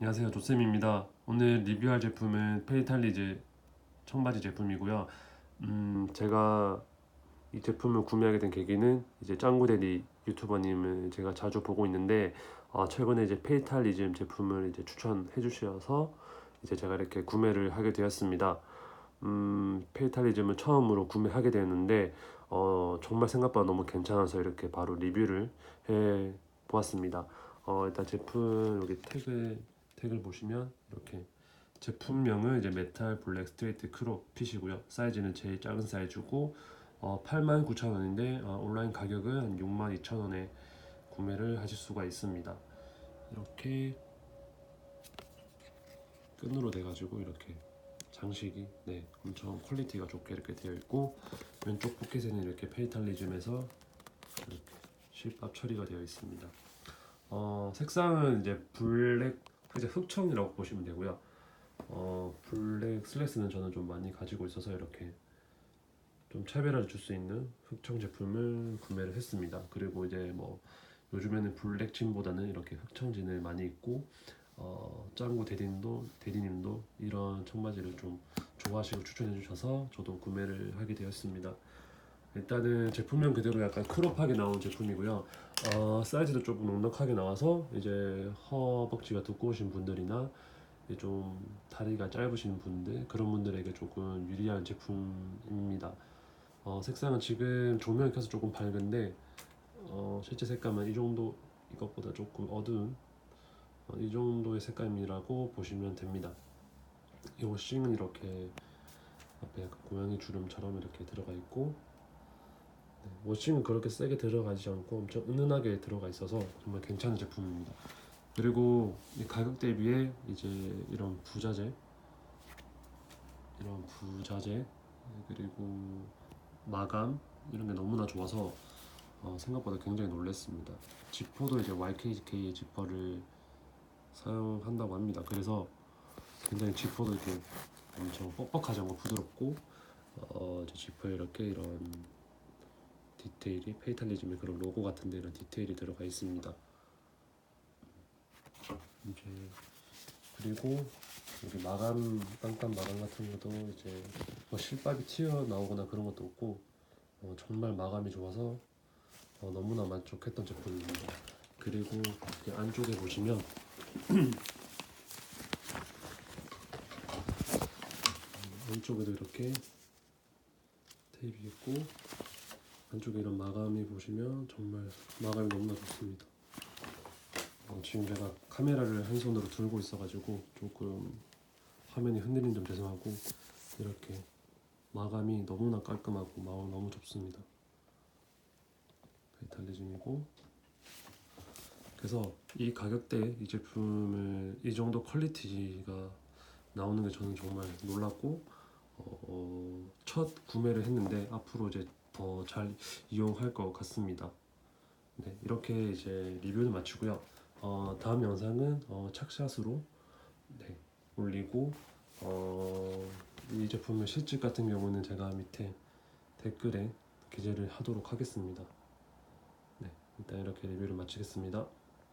안녕하세요. 조쌤입니다. 오늘 리뷰할 제품은 페이탈리즈 청바지 제품이고요. 음 제가 이 제품을 구매하게 된 계기는 이제 짱구데리 유튜버님을 제가 자주 보고 있는데 어, 최근에 이제 페이탈리즘 제품을 이제 추천해 주셔서 이제 제가 이렇게 구매를 하게 되었습니다. 음 페이탈리즘을 처음으로 구매하게 되었는데 어 정말 생각보다 너무 괜찮아서 이렇게 바로 리뷰를 해 보았습니다. 어 일단 제품 여기 태그 택을 보시면 이렇게 제품명은 이제 메탈 블랙 스트레이트 크롭 핏이고요. 사이즈는 제일 작은 사이즈고 어, 89,000원인데 어, 온라인 가격은 한 62,000원에 구매를 하실 수가 있습니다. 이렇게 끈으로 돼가지고 이렇게 장식이 네 엄청 퀄리티가 좋게 이렇게 되어 있고 왼쪽 포켓에는 이렇게 페이탈리즘에서 이렇게 실밥 처리가 되어 있습니다. 어, 색상은 이제 블랙 이제 흑청이라고 보시면 되고요. 어, 블랙 슬랙스는 저는 좀 많이 가지고 있어서 이렇게 좀 차별화를 줄 수 있는 흑청 제품을 구매를 했습니다. 그리고 이제 뭐 요즘에는 블랙 진보다는 이렇게 흑청 진을 많이 입고 어, 짱구 대리님도 대리님도 이런 청바지를 좀 좋아하시고 추천해 주셔서 저도 구매를 하게 되었습니다. 일단은 제품명 그대로 약간 크롭하게 나온 제품이고요. 어, 사이즈도 조금 넉넉하게 나와서 이제 허벅지가 두꺼우신 분들이나 좀 다리가 짧으신 분들 그런 분들에게 조금 유리한 제품입니다. 어, 색상은 지금 조명을 켜서 조금 밝은데 어, 실제 색감은 이 정도 이것보다 조금 어두운 어, 이 정도의 색감이라고 보시면 됩니다. 이 워싱은 이렇게 앞에 약간 고양이 주름처럼 이렇게 들어가 있고 네, 워싱은 그렇게 세게 들어가지 않고 엄청 은은하게 들어가 있어서 정말 괜찮은 제품입니다. 그리고 이 가격 대비에 이제 이런 부자재, 이런 부자재 그리고 마감 이런 게 너무나 좋아서 어, 생각보다 굉장히 놀랐습니다. 지퍼도 이제 YKK 지퍼를 사용한다고 합니다. 그래서 굉장히 지퍼도 이렇게 엄청 뻑뻑하지 않고 부드럽고 어, 지퍼에 이렇게 이런 디테일이 페이탈리즘의 그런 로고 같은 데 이런 디테일이 들어가 있습니다. 이제 그리고 여기 마감 깜깜 마감 같은 것도 이제 뭐 실밥이 튀어 나오거나 그런 것도 없고 어, 정말 마감이 좋아서 어, 너무나 만족했던 제품입니다. 그리고 이 안쪽에 보시면 음, 안쪽에도 이렇게 테이프 있고 안쪽에 이런 마감이 보시면 정말 마감이 너무나 좋습니다. 어, 지금 제가 카메라를 한 손으로 들고 있어가지고 조금 화면이 흔들리는 점 죄송하고 이렇게 마감이 너무나 깔끔하고 마음 너무 좋습니다. 베이탈리즘이고 그래서 이 가격대에 이 제품을 이 정도 퀄리티가 나오는 게 저는 정말 놀랐고 어, 첫 구매를 했는데 앞으로 이제 더잘 이용할 것 같습니다. 네, 이렇게 이제 리뷰를 마치고요. 어, 다음 영상은 어, 착샷으로 네, 올리고 어, 이 제품의 실질 같은 경우는 제가 밑에 댓글에 기재를 하도록 하겠습니다. 네, 일단 이렇게 리뷰를 마치겠습니다.